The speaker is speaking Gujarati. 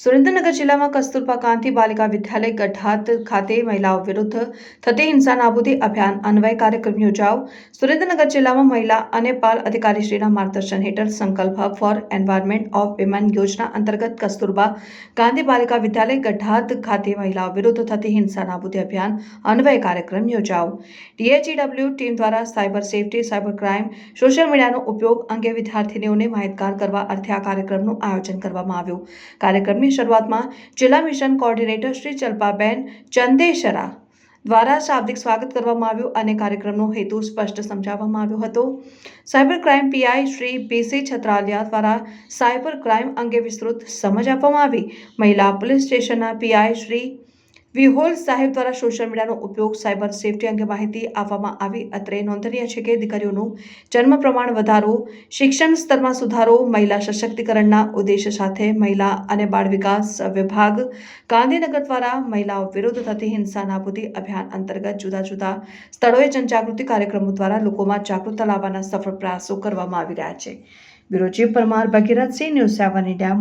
સુરેન્દ્રનગર જિલ્લામાં કસ્તુરબા ગાંધી બાલિકા વિદ્યાલય ગઢાત ખાતે મહિલાઓ વિરુદ્ધ થતી હિંસા નાબૂદી અભિયાન અન્વય કાર્યક્રમ યોજાઓ સુરેન્દ્રનગર જિલ્લામાં મહિલા અને બાલ અધિકારીશ્રીના માર્ગદર્શન હેઠળ સંકલ્પ ફોર એન્વાયરમેન્ટ ઓફ વિમેન યોજના અંતર્ગત કસ્તુરબા ગાંધી બાલિકા વિદ્યાલય ગઢાત ખાતે મહિલાઓ વિરુદ્ધ થતી હિંસા નાબૂદી અભિયાન અન્વય કાર્યક્રમ યોજાઓ ડીએચઈડબ્લ્યુ ટીમ દ્વારા cyber safety, cyber crime, social મીડિયાનો ઉપયોગ અંગે વિદ્યાર્થીનીઓને માહિતગાર કરવા અર્થે આ કાર્યક્રમનું આયોજન કરવામાં આવ્યું. કાર્યક્રમની શરૂઆતમાં જિલ્લા મિશન કોઓર્ડિનેટર શ્રી ચલ્પાબેન ચંદેશરા દ્વારા શાબ્દિક સ્વાગત કરવામાં આવ્યું અને કાર્યક્રમનો હેતુ સ્પષ્ટ સમજાવવામાં આવ્યો હતો. Cyber crime PI Shri BC Chhatraliya દ્વારા સાયબર ક્રાઇમ અંગે વિસ્તૃત સમજ આપવામાં આવી. મહિલા પોલીસ સ્ટેશનના પીઆઈ શ્રી વિહોલ સાહેબ દ્વારા સોશિયલ મીડિયાનો ઉપયોગ સાયબર સેફટી અંગે માહિતી આપવામાં આવી. અત્રે નોંધનીય છે કે દીકરીઓનું જન્મ પ્રમાણ વધારો, શિક્ષણ સ્તરમાં સુધારો, મહિલા સશક્તિકરણના ઉદ્દેશ્ય સાથે મહિલા અને બાળ વિકાસ વિભાગ, ગાંધીનગર દ્વારા મહિલાઓ વિરુદ્ધ થતી હિંસા નાબૂદી અભિયાન અંતર્ગત જુદા જુદા સ્થળોએ જનજાગૃતિ કાર્યક્રમો દ્વારા લોકોમાં જાગૃતતા લાવવાના સફળ પ્રયાસો કરવામાં આવી રહ્યા છે. Bureau Parmar Bhagirathsinh, news seven India